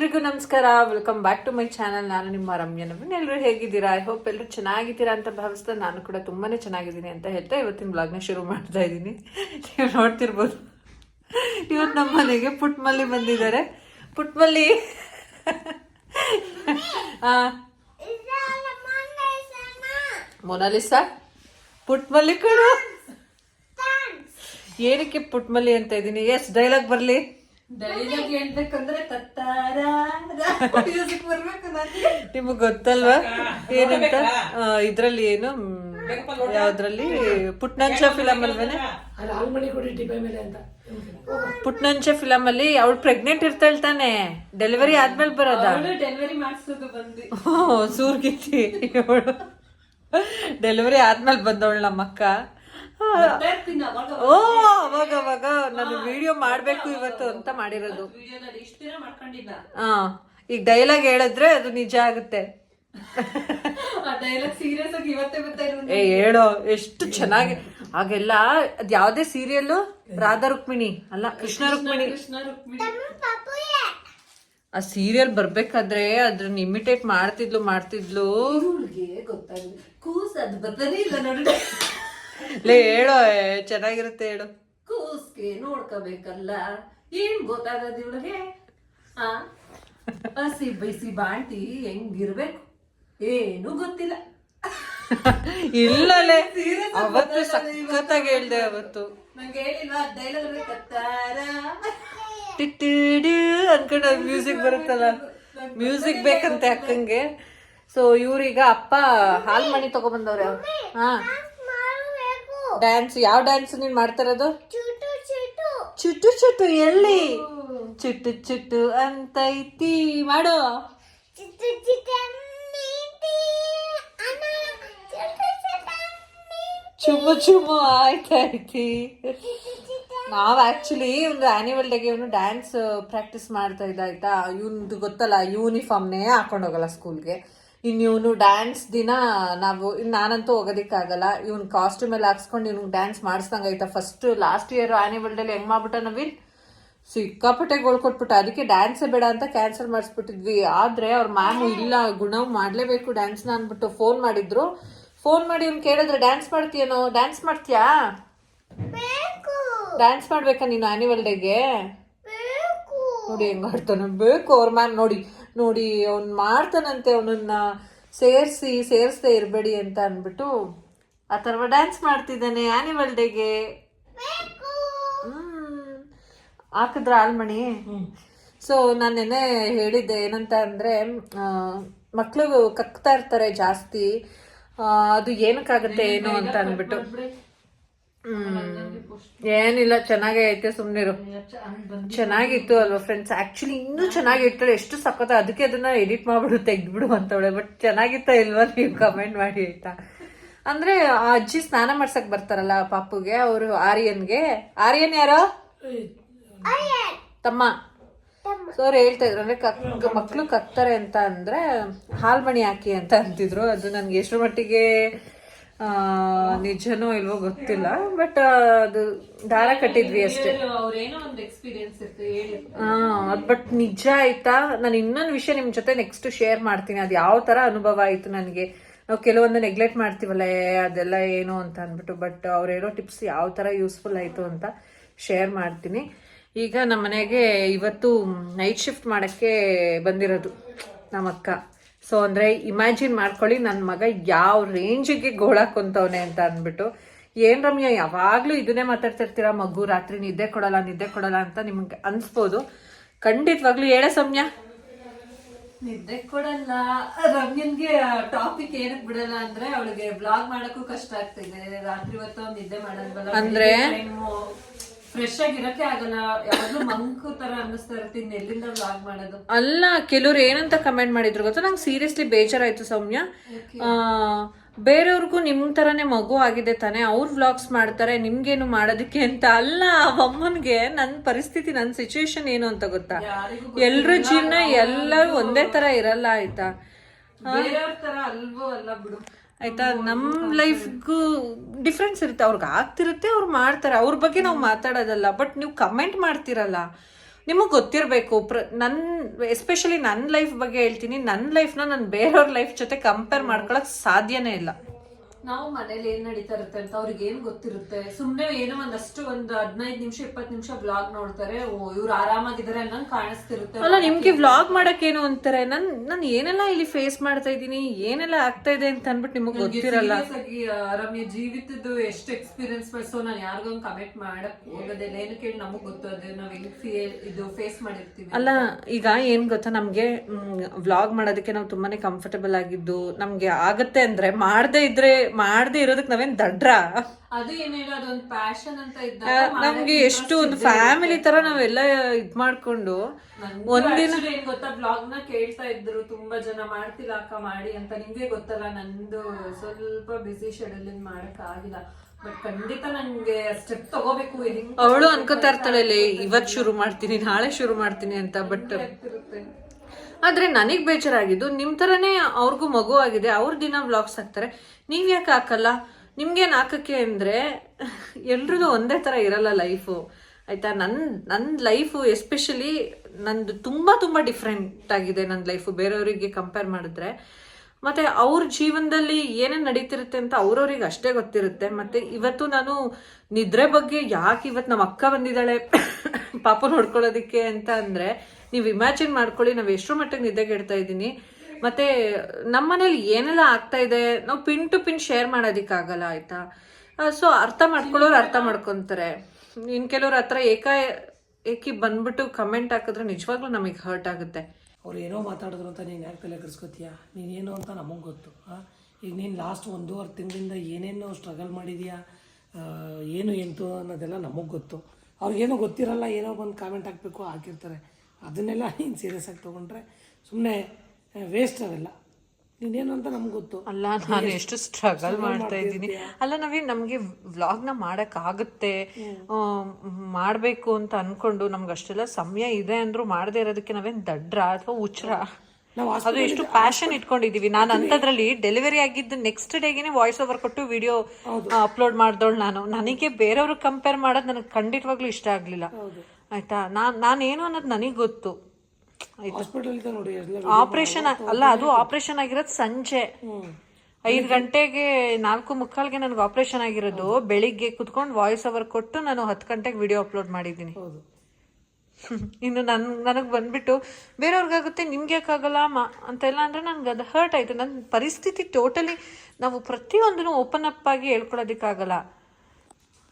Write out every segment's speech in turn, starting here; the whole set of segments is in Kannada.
ಎಲ್ರಿಗೂ ನಮಸ್ಕಾರ. Welcome back to my channel ನಾನು ನಿಮ್ಮ ರಮ್ಯ ನವೀನ್ ಎಲ್ಲರೂ ಹೇಗಿದ್ದೀರಾ? ಐ ಹೋಪ್ ಎಲ್ಲರೂ ಚೆನ್ನಾಗಿದ್ದೀರಾ ಅಂತ ಭಾವಿಸ್ತಾ ನಾನು ಕೂಡ ತುಂಬಾನೇ ಚೆನ್ನಾಗಿದ್ದೀನಿ ಅಂತ ಹೇಳ್ತಾ ಇವತ್ತಿನ ಬ್ಲಾಗ್ನ ಶುರು ಮಾಡ್ತಾ ಇದ್ದೀನಿ. ನೀವು ನೋಡ್ತಿರ್ಬೋದು. ಇವತ್ತು ನಮ್ಮ ಮನೆಗೆ ಪುಟ್ಮಲ್ಲಿ ಬಂದಿದ್ದಾರೆ. ಪುಟ್ಮಲ್ಲಿ. Mona Lisa Mona Lisa? ಪುಟ್ಮಲ್ಲಿ ಕಣ. ಏನಕ್ಕೆ ಪುಟ್ಮಲ್ಲಿ ಅಂತ ಇದ್ದೀನಿ? ಎಸ್ ಡೈಲಾಗ್ ಬರಲಿ. ಡೈಲಾಗ್ ಹೇಳ್ಬೇಕಂದ್ರೆ ತತ್ತಾರ ಮ್ಯೂಸಿಕ್ ಬರ್ಬೇಕು ನನಗೆ ನಿಮಗ್ ಗೊತ್ತಲ್ವಾ? ಏನಂತ? ಇದ್ರಲ್ಲಿ ಏನು? ಯಾವ್ದ್ರಲ್ಲಿ? ಪುಟ್ನಂಚ ಫಿಲಮ್ ಅಲ್ವೇನೆ? ಪುಟ್ನಂಚ ಫಿಲಮ್ ಅಲ್ಲಿ ಅವಳು ಪ್ರೆಗ್ನೆಂಟ್ ಇರ್ತಾಳೆ ತಾನೆ ಡೆಲಿವರಿ ಆದ್ಮೇಲೆ ಬರೋದ? ಡೆಲಿವರಿ ಮಾಡಿಸೋದು ಬಂದು. ಇವಳು. ಡೆಲಿವರಿ ಆದ್ಮೇಲೆ ಬಂದವಳು ಇರ್ತೀನಿ ಅವಾಗ ಓ ಅವಾಗ ಅವಾಗ ನಾನು ವಿಡಿಯೋ ಮಾಡ್ಬೇಕು ಇವತ್ತು ಅಂತ ಮಾಡಿರೋದು. ವಿಡಿಯೋದಲ್ಲಿ ಇಷ್ಟು ದಿನ ಮಾಡ್ಕೊಂಡಿಲ್ಲ ಹಾ ಈಗ ಡೈಲಾಗ್ ಹೇಳಿದ್ರೆ ಅದು ನಿಜ ಆಗುತ್ತೆ. ಆ ಡೈಲಾಗ್ ಸೀರಿಯಸ್ ಆಗಿ ಇವತ್ತೇ ಬರ್ತಾ ಏ ಹೇಳೋ ಎಷ್ಟು ಚೆನ್ನಾಗಿ. ಹಾಗೆಲ್ಲ ಅದ್ ಯಾವ್ದೇ ಸೀರಿಯಲ್ ರಾಧಾ ರುಕ್ಮಿಣಿ ಅಲ್ಲ ಕೃಷ್ಣ ರುಕ್ಮಿಣಿ. ಕೃಷ್ಣ ರುಕ್ಮಿಣಿ. ಆ ಸೀರಿಯಲ್ ಬರ್ಬೇಕಾದ್ರೆ ಅದ್ರನ್ನ ಇಮಿಟೇಟ್ ಮಾಡ್ತಿದ್ಲು ಮಾಡ್ತಿದ್ಲು. ಗೊತ್ತಾಗ ಕೂಸ್ ಅದು ಬರ್ತಾನೆ ಇಲ್ಲ ನೋಡಿ. ಲೇ ಹೇಳೋ ಚೆನ್ನಾಗಿರುತ್ತೆ ಹೇಳು. ಕೂಸ್ಗೆ ನೋಡ್ಕೋಬೇಕಲ್ಲ ಏನ್ ಗೊತ್ತಾಗದ ಇವಳಿಗೆ? ಆ? ಹಸಿ ಬೈಸಿ ಬಾಂಟಿ ಹೆಂಗಿರ್ಬೇಕು? ಏನು ಗೊತ್ತಿಲ್ಲ. ಇಲ್ಲಲೇ ಅವತ್ತು ಸಖತ್ತಾಗಿ ಹೇಳ್ದೆ ಅವತ್ತು. ನಂಗೆ ಹೇಳಿಲ್ವಾ? ಡೈಲಾಗ್ ಕತ್ತಾರ ಟಿಟ್ಟಿಡಿ ಅನ್ಕೊಂಡು ಮ್ಯೂಸಿಕ್ ಬರುತ್ತಲ್ಲ. ಮ್ಯೂಸಿಕ್ ಬೇಕಂತೆ ಅಕ್ಕಂಗೆ. ಸೊ ಇವ್ರೀಗ ಅಪ್ಪ ಹಾಲ್ ಮಣಿ ತಗೊಬಂದವ್ರೆ ಹಾ. ಡ್ಯಾನ್ಸ್ ಯಾವ ಡ್ಯಾನ್ಸ್ ನೀನ್ ಮಾಡ್ತಾರದು? ಚುಟ್ಟು ಚುಟ್ಟು ಎಲ್ಲಿ? ಚುಟ್ಟು ಚುಟ್ಟು ಅಂತೈತಿ. ಮಾಡು. ಚುಮ್ಮು ಚುಮ್ಮು ಆಯ್ತಾಯ್ತಿ. ನಾವ್ ಆಕ್ಚುಲಿ ಒಂದು ಆ್ಯನಿವಲ್ ಡೇಗೆ ಇವನು ಡ್ಯಾನ್ಸ್ ಪ್ರಾಕ್ಟೀಸ್ ಮಾಡ್ತಾ ಇದ್ದ ಆಯ್ತಾ? ಇವನ್ ಗೊತ್ತಲ್ಲ ಯೂನಿಫಾರ್ಮ್ನೇ ಹಾಕೊಂಡು ಹೋಗಲ್ಲ ಸ್ಕೂಲ್ಗೆ ಇನ್ನು ಇವನು ಡ್ಯಾನ್ಸ್ ದಿನ ನಾವು ನಾನಂತೂ ಹೋಗೋದಿಕ್ಕಾಗಲ್ಲ. ಇವನ್ ಕಾಸ್ಟ್ಯೂಮ್ ಎಲ್ಲ ಹಾಕ್ಸ್ಕೊಂಡು ಇವ್ನಿಗೆ ಡ್ಯಾನ್ಸ್ ಮಾಡಿಸ್ದಂಗೆ ಆಯ್ತಾ. ಫಸ್ಟ್ ಲಾಸ್ಟ್ ಇಯರ್ ಆ್ಯನಿವಲ್ ಡೇಲಿ ಹೆಂಗ್ ಮಾಡ್ಬಿಟ್ಟ ನವೀನ್? ಸಿಕ್ಕಾಪಟ್ಟೆ ಗೋಲ್ ಕೊಟ್ಬಿಟ್ಟು. ಅದಕ್ಕೆ ಡ್ಯಾನ್ಸೇ ಬೇಡ ಅಂತ ಕ್ಯಾನ್ಸಲ್ ಮಾಡಿಸ್ಬಿಟ್ಟಿದ್ವಿ. ಆದ್ರೆ ಅವ್ರ ಮ್ಯಾಮು ಇಲ್ಲ ಗುಣವ್ ಮಾಡ್ಲೇಬೇಕು ಡ್ಯಾನ್ಸ್ನ ಅಂದ್ಬಿಟ್ಟು ಫೋನ್ ಮಾಡಿದ್ರು. ಫೋನ್ ಮಾಡಿ ಇವ್ನು ಕೇಳಿದ್ರೆ ಡ್ಯಾನ್ಸ್ ಮಾಡ್ತೀಯನೋ? ಡ್ಯಾನ್ಸ್ ಮಾಡ್ತೀಯಾ? ಡ್ಯಾನ್ಸ್ ಮಾಡ್ಬೇಕಾ ನೀನು ಆ್ಯನಿವಲ್ ಡೇಗೆ ನೋಡಿ ಹೆಂಗ್ ಮಾಡ್ತಾನೆ. ಬೇಕು ಅವ್ರ ಮ್ಯಾಮ್ ನೋಡಿ. ನೋಡಿ ಅವ್ನು ಮಾಡ್ತಾನಂತೆ ಅವನನ್ನ ಸೇರಿಸಿ ಸೇರಿಸ್ದೆ ಇರಬೇಡಿ ಅಂತ ಅಂದ್ಬಿಟ್ಟು ಆ ಥರ ಡ್ಯಾನ್ಸ್ ಮಾಡ್ತಿದ್ದಾನೆ ಆ್ಯನಿವಲ್ ಡೇಗೆ ಹ್ಮ್. ಹಾಕಿದ್ರ ಆಲ್ಮಣಿ? ಸೊ ನಾನು ನೆನೆ ಹೇಳಿದ್ದೆ ಏನಂತ ಅಂದ್ರೆ ಮಕ್ಕಳು ಕಕ್ತಾ ಇರ್ತಾರೆ ಜಾಸ್ತಿ. ಅದು ಏನಕ್ಕಾಗತ್ತೆ ಏನು ಅಂತ ಅಂದ್ಬಿಟ್ಟು. ಏನಿಲ್ಲ ಚೆನ್ನಾಗೇ ಐತೆ ಸುಮ್ನಿರು. ಚೆನ್ನಾಗಿತ್ತು ಅಲ್ವಾ ಫ್ರೆಂಡ್ಸ್ ಆಕ್ಚುಲಿ ಇನ್ನೂ ಚೆನ್ನಾಗಿರ್ತಾಳೆ ಎಷ್ಟು ಸಖತ್ ಅದಕ್ಕೆ ಅದನ್ನ ಎಡಿಟ್ ಮಾಡ್ಬಿಡು ತೆಗ್ದ್ಬಿಡು ಅಂತವಳೆ. ಬಟ್ ಚೆನ್ನಾಗಿತ್ತ ಇಲ್ವಾ ನೀವು ಕಮೆಂಟ್ ಮಾಡಿ ಆಯ್ತಾ? ಅಂದ್ರೆ ಆ ಅಜ್ಜಿ ಸ್ನಾನ ಮಾಡ್ಸಕ್ ಬರ್ತಾರಲ್ಲ ಪಾಪುಗೆ ಅವರು ಆರ್ಯನ್ಗೆ. ಆರ್ಯನ್ ಯಾರೋ? ತಮ್ಮ. ಸೊ ಅವ್ರು ಹೇಳ್ತಾ ಇದ್ರು ಅಂದ್ರೆ ಕಕ್ ಮಕ್ಳು ಕಕ್ತಾರೆ ಅಂತ ಅಂದ್ರೆ ಹಾಲ್ಮಣಿ ಹಾಕಿ ಅಂತ ಅಂತಿದ್ರು. ಅದು ನನ್ಗೆ ಎಷ್ಟು ಮಟ್ಟಿಗೆ ನಿಜನೋ ಇಲ್ವೋ ಗೊತ್ತಿಲ್ಲ ಬಟ್ ಅದು ದಾರ ಕಟ್ಟಿದ್ವಿ ಅಷ್ಟೇ. ಅದ್ ಬಟ್ ನಿಜ ಆಯ್ತಾ? ನಾನು ಇನ್ನೊಂದು ವಿಷಯ ನಿಮ್ ಜೊತೆ ನೆಕ್ಸ್ಟ್ ಶೇರ್ ಮಾಡ್ತೀನಿ. ಅದು ಯಾವ ತರ ಅನುಭವ ಆಯ್ತು ನನಗೆ? ನಾವು ಕೆಲವೊಂದು ನೆಗ್ಲೆಕ್ಟ್ ಮಾಡ್ತೀವಲ್ಲ ಅದೆಲ್ಲ ಏನು ಅಂತ ಅಂದ್ಬಿಟ್ಟು ಬಟ್ ಅವ್ರು ಹೇಳೋ ಟಿಪ್ಸ್ ಯಾವ ತರ ಯೂಸ್ಫುಲ್ ಆಯ್ತು ಅಂತ ಶೇರ್ ಮಾಡ್ತೀನಿ. ಈಗ ನಮ್ಮ ಮನೆಗೆ ಇವತ್ತು ನೈಟ್ ಶಿಫ್ಟ್ ಮಾಡಕ್ಕೆ ಬಂದಿರೋದು ನಮ್ಮ ಅಕ್ಕ. ಸೊ ಅಂದ್ರೆ ಇಮ್ಯಾಜಿನ್ ಮಾಡ್ಕೊಳ್ಳಿ ನನ್ನ ಮಗ ಯಾವ ರೇಂಜಿಗೆ ಗೋಳಾಕೊಂತವನೆ ಅಂತ ಅಂದ್ಬಿಟ್ಟು ಏನ್ ರಮ್ಯ ಯಾವಾಗಲೂ ಇದನ್ನೇ ಮಾತಾಡ್ತಿರ್ತೀರ? ಮಗು ರಾತ್ರಿ ನಿದ್ದೆ ಕೊಡಲ್ಲ ನಿದ್ದೆ ಕೊಡಲ್ಲ ಅಂತ ನಿಮ್ಗೆ ಅನಿಸ್ಬೋದು. ಖಂಡಿತವಾಗ್ಲೂ ಹೇಳ ಸೌಮ್ಯ. ನಿದ್ದೆ ಕೊಡಲ್ಲ. ರಮ್ಯನ್ಗೆ ಟಾಪಿಕ್ ಏನಕ್ಕೆ ಬಿಡಲ್ಲ ಅಂದ್ರೆ ಅವಳಿಗೆ ಬ್ಲಾಗ್ ಮಾಡಕ್ಕೂ ಕಷ್ಟ ಆಗ್ತಿದೆ. ರಾತ್ರಿ ಹೊತ್ತು ನಿದ್ದೆ ಮಾಡಲ್ವಲ್ಲ. ಅಂದ್ರೆ? ಫ್ರೆಶ್ ಆಗಿರಕ್ಕೆ ಆಗಲ್ಲ. ಯಾವಾಗ್ಲೂ ಮಂಕು ತರ ಅನ್ನಿಸ್ತಾ ಇರ್ತೀನಿ ಎಲ್ಲಿಂದ ವ್ಲಾಗ್ ಮಾಡೋದು? ಅಲ್ಲ ಕೆಲವ್ರು ಏನಂತ ಕಮೆಂಟ್ ಮಾಡಿದ್ರು ಗೊತ್ತಾ? ನಂಗೆ ಸೀರಿಯಸ್ಲಿ ಬೇಜಾರಾಯ್ತು ಸೌಮ್ಯ. ಬೇರೆಯವ್ರಿಗೂ ನಿಮ್ ತರನೇ ಮಗು ಆಗಿದೆ ತಾನೇ. ಅವ್ರು ವ್ಲಾಗ್ಸ್ ಮಾಡ್ತಾರೆ ನಿಮ್ಗೇನು ಮಾಡೋದಕ್ಕೆ ಅಂತ ಅಲ್ಲ ಅಮ್ಮನ್ಗೆ ನನ್ನ ಪರಿಸ್ಥಿತಿ ನನ್ನ ಸಿಚುಯೇಷನ್ ಏನು ಅಂತ ಗೊತ್ತಾ? ಎಲ್ರ ಜೀವನ ಎಲ್ಲರೂ ಒಂದೇ ತರ ಇರಲ್ಲ ಆಯ್ತಾ? ತರ ಅಲ್ವೋ ಅಲ್ಲ ಬಿಡು. ಆಯ್ತಾ? ನಮ್ ಲೈಫ್ಗೂ ಡಿಫ್ರೆನ್ಸ್ ಇರುತ್ತೆ. ಅವ್ರಿಗೆ ಆಗ್ತಿರುತ್ತೆ ಅವ್ರು ಮಾಡ್ತಾರೆ. ಅವ್ರ ಬಗ್ಗೆ ನಾವು ಮಾತಾಡೋದಲ್ಲ. ಬಟ್ ನೀವು ಕಮೆಂಟ್ ಮಾಡ್ತಿರಲ್ಲ. ನಿಮಗೆ ಗೊತ್ತಿರಬೇಕು. ಪ್ರ ನನ್ನ ಎಸ್ಪೆಷಲಿ ನನ್ನ ಲೈಫ್ ಬಗ್ಗೆ ಹೇಳ್ತೀನಿ. ನನ್ನ ಲೈಫ್ನ ನಾನು ಬೇರೆಯವ್ರ ಲೈಫ್ ಜೊತೆ ಕಂಪೇರ್ ಮಾಡ್ಕೊಳಕ್ ಸಾಧ್ಯನೇ ಇಲ್ಲ. ನಾವು ಮನೇಲಿ ಏನ್ ನಡೀತಾ ಇರುತ್ತೆ ಅಂತ ಅವ್ರಿಗೆ ಏನ್ ಗೊತ್ತಿರುತ್ತೆ? ಸುಮ್ನೆ ಏನೋ ಒಂದಷ್ಟು ಒಂದ್ ಹದಿನೈದು ನಿಮಿಷ ಇಪ್ಪತ್ತು ನಿಮಿಷ ಬ್ಲಾಗ್ ನೋಡ್ತಾರೆ. ಓ ಇವ್ರು ಆರಾಮಾಗಿದ್ದಾರೆ ಅನ್ನಂಗ್ ಕಾಣಿಸ್ತಿರುತ್ತೆ. ಅಲ್ಲ ನಿಮ್ಗೆ ವ್ಲಾಗ್ ಮಾಡಕ್ಕೇನು ಅಂತಾರೆ. ನನ್ ನಾನು ಏನೆಲ್ಲ ಇಲ್ಲಿ ಫೇಸ್ ಮಾಡ್ತಾ ಇದ್ದೀನಿ ಏನೆಲ್ಲ ಆಗ್ತಾ ಇದೆ ಅಂತ ಅನ್ಬಿಟ್ಟು ನಿಮಗೆ ಗೊತ್ತಿರಲ್ಲ. ರಮ್ಯ ಜೀವಿತದ್ದು ಎಷ್ಟು ಎಕ್ಸ್ಪೀರಿಯನ್ಸ್ ಸೊ ನಾನು ಯಾರಿಗೊಂದು ಕಮೆಂಟ್ ಮಾಡಕ್ ಹೋಗೋದಿಲ್ಲ. ಏನು ಕೇಳಿ ನಮಗ್ ಗೊತ್ತು. ಅದು ನಾವ್ ಫೀಲ್ ಇದು ಫೇಸ್ ಮಾಡಿರ್ತೀವಿ ಅಲ್ಲ ಈಗ ಏನ್ ಗೊತ್ತಾ? ನಮ್ಗೆ ವ್ಲಾಗ್ ಮಾಡೋದಕ್ಕೆ ನಾವು ತುಂಬಾನೇ ಕಂಫರ್ಟಬಲ್ ಆಗಿದ್ದು ನಮ್ಗೆ ಆಗತ್ತೆ ಅಂದ್ರೆ ಮಾಡದೇ ಇದ್ರೆ ಮಾಡದೇ ಇರೋದಕ್ಕೆ ನಾವೇನ್ ದಡ್ರ? ಅದು ಏನಿಲ್ಲ ಅದೊಂದು ಪ್ಯಾಷನ್ ಅಂತ ಇದ್ದಾಗ ನಮ್ಗೆ ಎಷ್ಟು ಒಂದು ಫ್ಯಾಮಿಲಿ ತರ ನಾವೆಲ್ಲ ಇದ್ ಮಾಡ್ಕೊಂಡು ಒಂದಿನ ಏನ್ ಗೊತ್ತಾ ಬ್ಲಾಗ್ನ ಕೇಳ್ತಾ ಇದ್ರು ತುಂಬಾ ಜನ ಮಾಡ್ತಿಲ್ಲ ಅಕ್ಕ ಮಾಡಿ ಅಂತ ನಿಮ್ಗೆ ಗೊತ್ತಲ್ಲ ನಂದು ಸ್ವಲ್ಪ ಬಿಸಿ ಶೆಡ್ಯೂಲ್ ಮಾಡಕ್ ಆಗಿಲ್ಲ. ಬಟ್ ಖಂಡಿತ ನಂಗೆ ಸ್ಟೆಪ್ ತಗೋಬೇಕು ಅವಳು ಅನ್ಕೋತಾ ಇರ್ತಾಳೆ "ಲೇ, ಇವತ್ ಶುರು ಮಾಡ್ತೀನಿ ನಾಳೆ ಶುರು ಮಾಡ್ತೀನಿ ಅಂತ ಬಟ್ ಆದ್ರೆ ನನಗ್ ಬೇಜಾರಾಗಿದ್ದು ನಿಮ್ ತರನೇ ಅವ್ರಿಗೂ ಮಗು ಆಗಿದೆ, ಅವ್ರ ದಿನ ವ್ಲಾಗ್ಸ್ ಹಾಕ್ತಾರೆ. ನೀವ್ ಯಾಕೆ ಹಾಕಲ್ಲ? ನಿಮ್ಗೇನ್ ಹಾಕಕ್ಕೆ ಅಂದ್ರೆ ಎಲ್ರದ್ದು ಒಂದೇ ತರ ಇರಲ್ಲ ಲೈಫು ಆಯ್ತಾ? ನನ್ ನನ್ನ ಲೈಫು ಎಸ್ಪೆಷಲಿ ನಂದು ತುಂಬಾ ತುಂಬಾ ಡಿಫ್ರೆಂಟ್ ಆಗಿದೆ ನನ್ನ ಲೈಫು ಬೇರೆಯವರಿಗೆ ಕಂಪೇರ್ ಮಾಡಿದ್ರೆ. ಮತ್ತೆ ಅವ್ರ ಜೀವನದಲ್ಲಿ ಏನೇನ್ ನಡೀತಿರುತ್ತೆ ಅಂತ ಅವ್ರವ್ರಿಗೆ ಅಷ್ಟೇ ಗೊತ್ತಿರುತ್ತೆ. ಮತ್ತೆ ಇವತ್ತು ನಾನು ನಿದ್ರೆ ಬಗ್ಗೆ ಯಾಕೆ ಇವತ್ತು ನಮ್ಮ ಅಕ್ಕ ಬಂದಿದ್ದಾಳೆ ಪಾಪ ನೋಡ್ಕೊಳ್ಳೋದಿಕ್ಕೆ ಅಂತ ಅಂದ್ರೆ ನೀವು ಇಮ್ಯಾಜಿನ್ ಮಾಡ್ಕೊಳ್ಳಿ, ನಾವು ಎಷ್ಟರ ಮಟ್ಟಿಗೆ ನಿದ್ದೆಗೆಡ್ತಾ ಇದ್ದೀನಿ. ಮತ್ತೆ ನಮ್ಮನೇಲಿ ಏನೆಲ್ಲ ಆಗ್ತಾ ಇದೆ, ನಾವು ಪಿನ್ ಟು ಪಿನ್ ಶೇರ್ ಮಾಡೋದಿಕ್ಕಾಗಲ್ಲ, ಆಯ್ತಾ? ಸೊ ಅರ್ಥ ಮಾಡ್ಕೊಳ್ಳೋರು ಅರ್ಥ ಮಾಡ್ಕೊಂತಾರೆ. ಇನ್ ಕೆಲವ್ರ ಹತ್ರ ಏಕಾ ಏಕಿ ಬಂದ್ಬಿಟ್ಟು ಕಮೆಂಟ್ ಹಾಕಿದ್ರೆ ನಿಜವಾಗ್ಲೂ ನಮಗೆ ಹರ್ಟ್ ಆಗುತ್ತೆ. ಅವ್ರು ಏನೋ ಮಾತಾಡಿದ್ರು ಅಂತ ನೀನು ಯಾಕೆ ತಲೆ ಕೆಡಿಸ್ಕೊತೀಯ? ನೀನೇನು ಅಂತ ನಮಗೆ ಗೊತ್ತು? ಈಗ ನೀನು ಲಾಸ್ಟ್ ಒಂದೂವರೆ ತಿಂಗಳಿಂದ ಏನೇನು ಸ್ಟ್ರಗಲ್ ಮಾಡಿದೀಯಾ? ಏನು ಎಂತು ಅನ್ನೋದೆಲ್ಲ ನಮಗೆ ಗೊತ್ತು. ಅವ್ರಿಗೇನೋ ಗೊತ್ತಿರಲ್ಲ, ಏನೋ ಒಂದು ಕಾಮೆಂಟ್ ಹಾಕಬೇಕು, ಹಾಕಿರ್ತಾರೆ. ಅದನ್ನೆಲ್ಲ ನೀನು ಸೀರಿಯಸ್ ಆಗಿ ತೊಗೊಂಡ್ರೆ ಸುಮ್ಮನೆ ವೇಸ್ಟ್ ಅವೆಲ್ಲ. ನೀನೇನು ಅಂತ ನಮ್ಗೆ ಗೊತ್ತು. ಅಲ್ಲ ನಾನು ಎಷ್ಟು ಸ್ಟ್ರಗಲ್ ಮಾಡ್ತಾ ಇದ್ದೀನಿ. ಅಲ್ಲ ನವೀನ್ ನಮಗೆ ವ್ಲಾಗ್ನ ಮಾಡೋಕ್ಕಾಗುತ್ತೆ. ಮಾಡಬೇಕು ಅಂತ ಅನ್ಕೊಂಡು ನಮ್ಗೆ ಅಷ್ಟೆಲ್ಲ ಸಮಯ ಇದೆ ಅಂದ್ರೂ ಮಾಡದೇ ಇರೋದಕ್ಕೆ ನಾವೇನ್ ದಡ್ರ ಅಥವಾ ಹುಚ್ರ ಅದು ಎಷ್ಟು ಪ್ಯಾಷನ್ ಇಟ್ಕೊಂಡಿದೀವಿ. ನಾನು ಅಂಥದ್ರಲ್ಲಿ ಡೆಲಿವರಿ ಆಗಿದ್ದು ನೆಕ್ಸ್ಟ್ ಡೇಗೆ ವಾಯ್ಸ್ ಓವರ್ ಕೊಟ್ಟು ವಿಡಿಯೋ ಅಪ್ಲೋಡ್ ಮಾಡ್ದೋಳು ನಾನು. ನನಗೆ ಬೇರೆಯವ್ರಿಗೆ ಕಂಪೇರ್ ಮಾಡೋದು ನನಗೆ ಖಂಡಿತವಾಗ್ಲೂ ಇಷ್ಟ ಆಗಲಿಲ್ಲ. ಆಯ್ತಾ? ನಾನು ನಾನೇನು ಅನ್ನೋದು ನನಗೆ ಗೊತ್ತು. ನೋಡಿ ಎಲ್ಲ ಆಪರೇಷನ್ ಅಲ್ಲ ಅದು ಆಪರೇಷನ್ ಆಗಿರೋದು ಸಂಜೆ. ಐದು ಗಂಟೆಗೆ ನಾಲ್ಕು ಮುಕ್ಕಾಲ್ಗೆ ನನಗೆ ಆಪರೇಷನ್ ಆಗಿರೋದು. ಬೆಳಿಗ್ಗೆ ಕುತ್ಕೊಂಡು ವಾಯ್ಸ್ ಓವರ್ ಕೊಟ್ಟು ನಾನು ಹತ್ತು ಗಂಟೆಗೆ ವಿಡಿಯೋ ಅಪ್ಲೋಡ್ ಮಾಡಿದ್ದೀನಿ. ಇನ್ನು ನನ್ ನನಗೆ ಬಂದ್ಬಿಟ್ಟು ಬೇರೆಯವ್ರಿಗಾಗುತ್ತೆ ನಿಮ್ಗೆ ಯಾಕಾಗಲ್ಲ ಮಾ ಅಂತೆಲ್ಲ ಅಂದ್ರೆ ನನ್ಗೆ ಅದು ಹರ್ಟ್ ಆಯ್ತು. ನನ್ನ ಪರಿಸ್ಥಿತಿ ಟೋಟಲಿ ನಾವು ಪ್ರತಿಯೊಂದನ್ನು ಓಪನ್ ಅಪ್ ಆಗಿ ಹೇಳ್ಕೊಳೋದಕ್ಕಾಗಲ್ಲ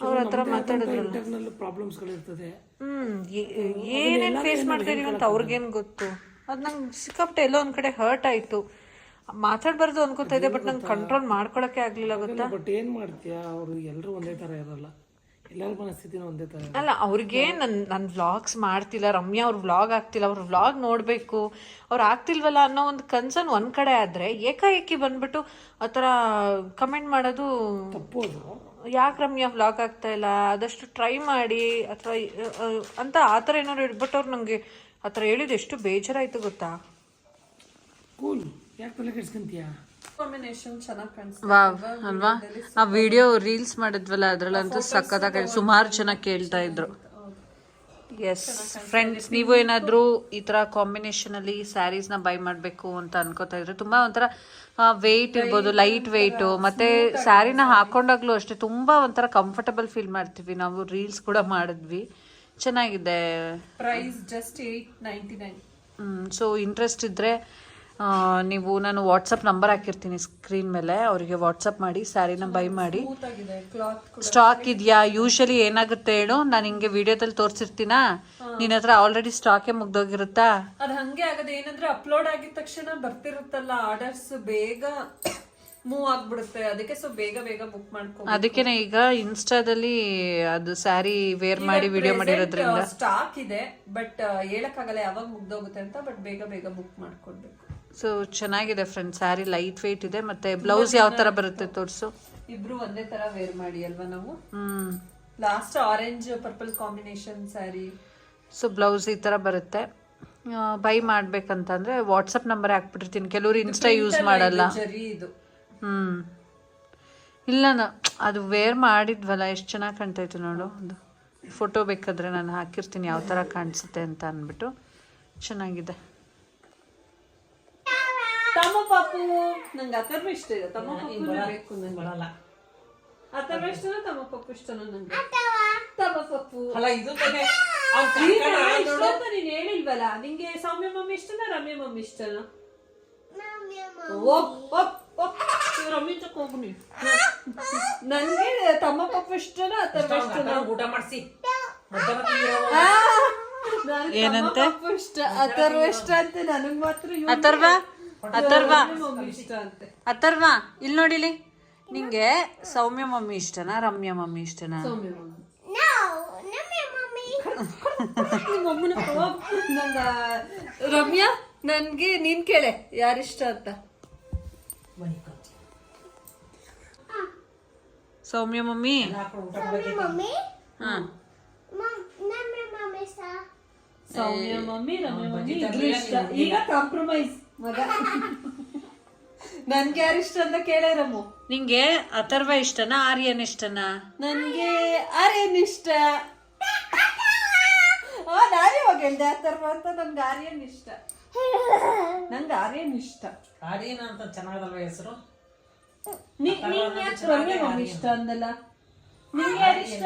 ಅವ್ರ ಹತ್ರ ಮಾತಾಡಿದ್ರಲ್ಲ ಇಂಟರ್ನಲ್ ಪ್ರಾಬ್ಲಮ್ಸ್ಗಳಿರ್ತದೆ ಹ್ಮ್ ಏ- ಏನೇನ್ ಫೇಸ್ ಮಾಡ್ತಾ ಇದೀವಿ ಅಂತ ಅವ್ರಿಗೇನ್ ಗೊತ್ತು? ಅದು ನಂಗೆ ಸಿಕ್ಕಾಪಟ್ಟೆ ಎಲ್ಲೋ ಒಂದ್ ಕಡೆ ಹರ್ಟ್ ಆಯ್ತು. ಮಾತಾಡ್ಬಾರ್ದು ಅನ್ಕೋತಾ ಇದೆ ಬಟ್ ನಂಗೆ ಕಂಟ್ರೋಲ್ ಮಾಡ್ಕೊಳಕ್ಕೆ ಆಗ್ಲಿಲ್ಲ ಗೊತ್ತಾ? ಬಟ್ ಏನು ಮಾಡ್ತೀಯ? ಅವರು ಎಲ್ಲರೂ ಒಂದೇ ತರ ಇರಲ್ಲ. ಎಲ್ಲರ ಮನಸ್ಥಿತಿನೂ ಒಂದೇ ತರ. ಅಲ್ಲ ಅವ್ರಿಗೆ ನನ್ ನನ್ ವ್ಲಾಗ್ಸ್ ಮಾಡ್ತಿಲ್ಲ ರಮ್ಯಾ ಅವ್ರ ವ್ಲಾಗ್ ಆಗ್ತಿಲ್ಲ ಅವ್ರ ವ್ಲಾಗ್ ನೋಡ್ಬೇಕು. ಅವ್ರು ಆಗ್ತಿಲ್ವಲ್ಲ ಅನ್ನೋ ಒಂದು ಕನ್ಸರ್ನ್ ಒಂದ್ ಕಡೆ ಆದ್ರೆ ಏಕಾಏಕಿ ಬಂದ್ಬಿಟ್ಟು ಆತರ ಕಮೆಂಟ್ ಮಾಡೋದು ತಪ್ಪು ಅದು. ಯಾಕೆ ರಮ್ಯ ವ್ಲಾಗ್ ಆಗ್ತಾ ಇಲ್ಲ? ಆದಷ್ಟು ಟ್ರೈ ಮಾಡಿ ಅಥವಾ ಅಂತ ಆ ಥರ ಏನಾದ್ರು ಇಟ್ಬಿಟ್ಟು ಅವ್ರು ನನಗೆ ಆ ಥರ ಹೇಳಿದ್ದು ಎಷ್ಟು ಬೇಜಾರಾಯ್ತು ಗೊತ್ತಾ? ಕೂಲ್ ಯಾಕೆ ತಲೆ ಕೆಡ್ಸ್ಕೊಂತೀಯ? ವಾವ್ ಅಲ್ವಾ? ಆ ವಿಡಿಯೋ ರೀಲ್ಸ್ ಮಾಡಿದ್ವಲ್ಲ ಅದ್ರಲ್ಲಂತೂ ಸಕ್ಕತ್ತಾಗಿ ಸುಮಾರು ಜನ ಕೇಳ್ತಾ ಇದ್ರು. ಎಸ್ ಫ್ರೆಂಡ್ಸ್ ನೀವು ಏನಾದರೂ ಈ ಥರ ಕಾಂಬಿನೇಷನಲ್ಲಿ ಸ್ಯಾರೀಸ್ನ ಬೈ ಮಾಡಬೇಕು ಅಂತ ಅನ್ಕೋತಾ ಇದ್ರೆ ತುಂಬ ಒಂಥರ ವೆಯ್ಟ್ ಇರ್ಬೋದು ಲೈಟ್ ವೆಯ್ಟು ಮತ್ತು ಸ್ಯಾರಿನ ಹಾಕೊಂಡಾಗ್ಲೂ ಅಷ್ಟೇ ತುಂಬ ಒಂಥರ ಕಂಫರ್ಟಬಲ್ ಫೀಲ್ ಮಾಡ್ತೀವಿ. ನಾವು ರೀಲ್ಸ್ ಕೂಡ ಮಾಡಿದ್ವಿ. ಚೆನ್ನಾಗಿದೆ. Price just at ninety nine so interest ಇದ್ದರೆ ನೀವು ನಾನು ವಾಟ್ಸಪ್ ನಂಬರ್ ಹಾಕಿರ್ತೀನಿ ಸ್ಕ್ರೀನ್ ಮೇಲೆ. ಅವರಿಗೆ ವಾಟ್ಸಪ್ ಮಾಡಿ ಸ್ಯಾರಿನ ಬೈ ಮಾಡಿ. ಸ್ಟಾಕ್ ಇದೆಯಾ? ಯೂಶಲಿ ಏನಾಗುತ್ತೆ ಹೇಳು? ನಾನು ಹಿಂಗೆ ವಿಡಿಯೋದಲ್ಲಿ ತೋರಿಸಿರ್ತೀನ? ನಿನ್ನ ಹತ್ರ ಆಲ್ರೆಡಿ ಸ್ಟಾಕೇ ಮುಗ್ದೋಗಿರುತ್ತಾ? ಅದು ಹಂಗೆ ಆಗದೆ ಏನಂದ್ರೆ ಅಪ್ಲೋಡ್ ಆಗಿದ ತಕ್ಷಣ ಬರ್ತಿರುತ್ತಲ್ಲ ಆರ್ಡರ್ಸ್ ಬೇಗ ಮೂವ್ ಆಗ್ಬಿಡುತ್ತೆ. ಅದಕ್ಕೆ ಸೊ ಬೇಗ ಬೇಗ ಬುಕ್ ಮಾಡ್ಕೊ ಅದಕ್ಕೇನೆ ಈಗ ಇನ್ಸ್ಟಾದಲ್ಲಿ ಅದು ಸ್ಯಾರಿ ವೇರ್ ಮಾಡಿ ವಿಡಿಯೋ ಮಾಡಿರೋದ್ರಿಂದ. ಸ್ಟಾಕ್ ಇದೆ ಬಟ್ ಹೇಳಕ್ಕಾಗಲ್ಲ ಯಾವಾಗ ಮುಗ್ದೋಗುತ್ತೆ ಅಂತ ಬಟ್ ಬೇಗ ಬೇಗ ಬುಕ್ ಮಾಡ್ಕೊಡ್ಬೇಕು. ಸೊ ಚೆನ್ನಾಗಿದೆ ಫ್ರೆಂಡ್ ಸ್ಯಾರಿ ಲೈಟ್ ವೆಯ್ಟ್ ಇದೆ ಮತ್ತೆ ಬ್ಲೌಸ್ ಯಾವ ತರ ಬರುತ್ತೆ ತೋರಿಸು? ಇಬ್ರು ಒಂದೇ ತರ ವೇರ್ ಮಾಡಿ ಅಲ್ವಾ ನಾವು? ಹ್ಮ್. Last orange purple combination sari so blouse ಈ ತರ ಬರುತ್ತೆ. ಬೈ ಮಾಡ್ಬೇಕಂತಂದ್ರೆ ವಾಟ್ಸಪ್ ನಂಬರ್ ಹಾಕ್ಬಿಟ್ಟಿರ್ತೀನಿ. ಕೆಲವರು ಇನ್ಸ್ಟಾ ಯೂಸ್ ಮಾಡಲ್ಲ. ಜರಿ ಇದು. ಹ್ಮ್. ಇಲ್ಲ ನಾ ಅದು ವೇರ್ ಮಾಡಿದ್ವಲ್ಲ ಎಷ್ಟು ಚೆನ್ನಾಗಿ ಕಾಣ್ತಾ ಇತ್ತು ನೋಡು. ಅದು ಫೋಟೋ ಬೇಕಾದ್ರೆ ನಾನು ಹಾಕಿರ್ತೀನಿ ಯಾವ ಥರ ಕಾಣಿಸುತ್ತೆ ಅಂತ ಅಂದ್ಬಿಟ್ಟು. ಚೆನ್ನಾಗಿದೆ. ತಮ್ಮ ಪಾಪು. ನಂಗೆ ಅಥರ್ವ ಇಷ್ಟ ಇದೆ ತಮ್ಮ ಪಾಪು ಬೇಕು ನಂಗೆ ಬರಲ್ಲ. ಅಥರ್ವ ಇಷ್ಟನ ತಮ್ಮ ಪಪ್ಪು ಇಷ್ಟನ ನಂಗೆ. ತಮ್ಮ ಪಪ್ಪು ಅಲ್ಲ ಇದು ತಾನೇ. ಅವ್ನ್ ನೀನ್ ಕರ್ಕೊಂಡ್ ನೋಡು. ಹೇಳಿಲ್ವಲ್ಲ? ನಿಂಗೆ ಸೌಮ್ಯ ಮಮ್ಮಿ ಇಷ್ಟನ ರಮ್ಯ ಮಮ್ಮಿ ಇಷ್ಟನ ರಮ್ಯ ಹೋಗು ನೀನು ನನ್ಗೆ ತಮ್ಮ ಪಪ್ಪು ಇಷ್ಟನ ಅಥರ್ವ ಇಷ್ಟನ ಊಟ ಮಾಡಿಸಿ. ಏನಂತೆ? ಪಪ್ಪು ಇಷ್ಟ ಅಥರ್ವ ಇಷ್ಟ ಅಂತ ನನಗ್ ಮಾತ್ರ ಇವ್ನು ಅಥರ್ವ? ಅಥರ್ವ. ಮಮ್ಮಿ ಇಷ್ಟ ಅಂತೆ. ಅಥರ್ವ ಇಲ್ಲಿ ನೋಡಿಲಿ? ನಿಂಗೆ ಸೌಮ್ಯ ಮಮ್ಮಿ ಇಷ್ಟನಾ ರಮ್ಯ ಮಮ್ಮಿ ಇಷ್ಟನಾ? ರಮ್ಯ ನನ್ಗೆ ನೀನ್ ಕೇಳೆ ಯಾರಿಷ್ಟ ಅಂತ. Soumya mummy? Soumya mummy? Ramya mummy ಇಷ್ಟ. ಈಗ ಕಾಂಪ್ರಮೈಸ್ ಮಗ. ಯಾರು ಇಷ್ಟ ಅಂತ ಕೇಳೇ ರಮ್ಮು ನಿಂಗೆ ಅಥರ್ವ ಇಷ್ಟನಾ ಆರ್ಯನ್ ಇಷ್ಟನಾ? ನನ್ಗೆ ಆರ್ಯನ್ ಇಷ್ಟ. ಆ ದಾರಿ ಹೋಗಿ ಹೇಳ್ದೆ ಆ ಥರ ಅಂತ ನನ್ಗೆ ಆರ್ಯನ್ ಇಷ್ಟ. ನಂಗೆ ಆರ್ಯನ್ ಇಷ್ಟ. ಆರ್ಯನ್ ಅಂತ ಚೆನ್ನಾಗದಲ್ವ ಹೆಸರು? ನೀನ್ ಯಾಕೆ ರಮ್ಯ ಮಮ್ಮಿ ಇಷ್ಟ ಅಂದಲ್ಲ? ನಿಂಗೆ ಯಾರು ಇಷ್ಟ?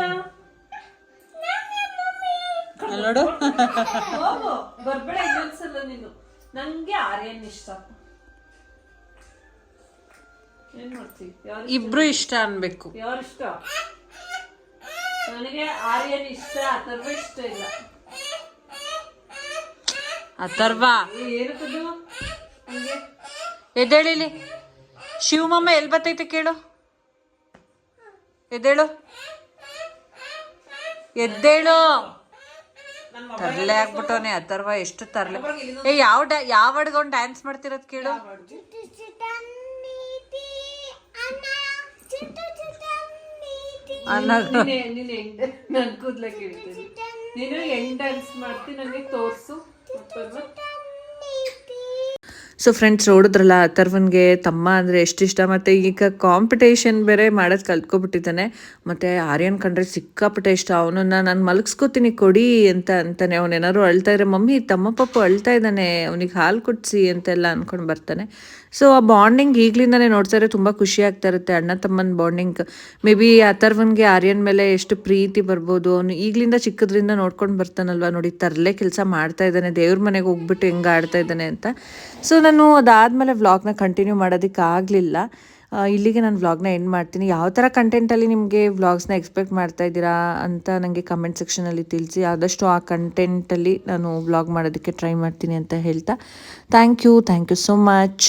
ನೋಡು. ಹೋಗು ಬರ್ಬೇಡ ಇನ್ನೊಂದ್ಸಲ ನೀನು. ನಂಗೆ ಆರ್ಯನ್ ಇಷ್ಟ. ಏನ್ ಮಾಡ್ತೀವಿ ಇಬ್ರು ಇಷ್ಟ ಅನ್ಬೇಕು. ಯಾರು ಇಷ್ಟ? ನನಗೆ ಆರ್ಯನ್ ಇಷ್ಟ ಅಥರ್ವ ಇಷ್ಟ ಇಲ್ಲ. ಅಥರ್ವ? ಏನಕ್ಕದು ಹಂಗೆ. ಎದ್ದೇಳಿಲಿ. ಶಿವಮೊಮ್ಮ ಎಲ್ಲಿ ಬರ್ತೈತೆ ಕೇಳು. ಎದ್ದೇಳು. ಎದ್ದೇಳು. ತರ್ಲೆ ಆಗ್ಬಿಟ್ಟವನೆ ಅಥರ್ವ ಎಷ್ಟು ತರ್ಲೆ. ಏ ಯಾವ ಡ್ಯಾ ಯಾವ ಅಡ್ಗೊಂಡು ಡ್ಯಾನ್ಸ್ ಮಾಡ್ತಿರೋದ್ ಕೇಳು. ನೀನೆ ಹೆಂಗ್ ಡ್ಯಾನ್ಸ್ ಮಾಡ್ತೀನಿ ನನಗೆ ತೋರ್ಸು. ಸೊ ಫ್ರೆಂಡ್ಸ್ ನೋಡಿದ್ರಲ್ಲ ಅಥರ್ವನ್ಗೆ ತಮ್ಮ ಅಂದರೆ ಎಷ್ಟು ಇಷ್ಟ ಮತ್ತು ಈಗ ಕಾಂಪಿಟೇಷನ್ ಬೇರೆ ಮಾಡೋದು ಕಲ್ತ್ಕೊಬಿಟ್ಟಿದ್ದಾನೆ. ಮತ್ತು ಆರ್ಯನ್ ಕಂಡ್ರೆ ಸಿಕ್ಕಾಪಟ್ಟೆ ಇಷ್ಟ, ಅವನನ್ನು ನಾನು ಮಲಗಿಸ್ಕೋತೀನಿ, ಕೊಡಿ ಅಂತ ಅಂತಾನೆ. ಅವನೇನಾದ್ರು ಅಳ್ತಾ ಇದ್ರೆ, ಮಮ್ಮಿ, ತಮ್ಮ ಪಪ್ಪು ಅಳ್ತಾ ಇದ್ದಾನೆ, ಅವನಿಗೆ ಹಾಲು ಕೊಡಿಸಿ ಅಂತೆಲ್ಲ ಅಂದ್ಕೊಂಡು ಬರ್ತಾನೆ. ಸೊ ಆ ಬಾಂಡಿಂಗ್ ಈಗಲಿಂದನೇ ನೋಡ್ತಾ ಇದ್ರೆ ತುಂಬ ಖುಷಿ ಆಗ್ತಾ ಇರುತ್ತೆ. ಅಣ್ಣ ತಮ್ಮನ ಬಾಂಡಿಂಗ್ ಮೇ ಬಿ ಅಥರ್ವನ್ಗೆ ಆರ್ಯನ್ ಮೇಲೆ ಎಷ್ಟು ಪ್ರೀತಿ ಬರ್ಬೋದು, ಅವನು ಈಗಲಿಂದ ಚಿಕ್ಕದ್ರಿಂದ ನೋಡ್ಕೊಂಡು ಬರ್ತಾನಲ್ವ ನೋಡಿ, ತರಲೆ ಕೆಲಸ ಮಾಡ್ತಾ ಇದ್ದಾನೆ, ದೇವ್ರ ಮನೆಗೆ ಹೋಗ್ಬಿಟ್ಟು ಹೆಂಗೆ ಆಡ್ತಾ ಇದ್ದಾನೆ ಅಂತ. ಸೊ ನಾನು ಅದಾದಮೇಲೆ ವ್ಲಾಗ್ನ ಕಂಟಿನ್ಯೂ ಮಾಡೋದಕ್ಕೆ ಆಗಲಿಲ್ಲ. ಇಲ್ಲಿಗೆ ನಾನು ವ್ಲಾಗ್ನ ಎಂಡ್ ಮಾಡ್ತೀನಿ. ಯಾವ ಥರ ಕಂಟೆಂಟಲ್ಲಿ ನಿಮಗೆ ವ್ಲಾಗ್ಸ್ನ ಎಕ್ಸ್ಪೆಕ್ಟ್ ಮಾಡ್ತಾ ಇದ್ದೀರಾ ಅಂತ ನನಗೆ ಕಮೆಂಟ್ ಸೆಕ್ಷನಲ್ಲಿ ತಿಳಿಸಿ. ಆದಷ್ಟು ಆ ಕಂಟೆಂಟಲ್ಲಿ ನಾನು ವ್ಲಾಗ್ ಮಾಡೋದಕ್ಕೆ ಟ್ರೈ ಮಾಡ್ತೀನಿ ಅಂತ ಹೇಳ್ತಾ. Thank you thank you so much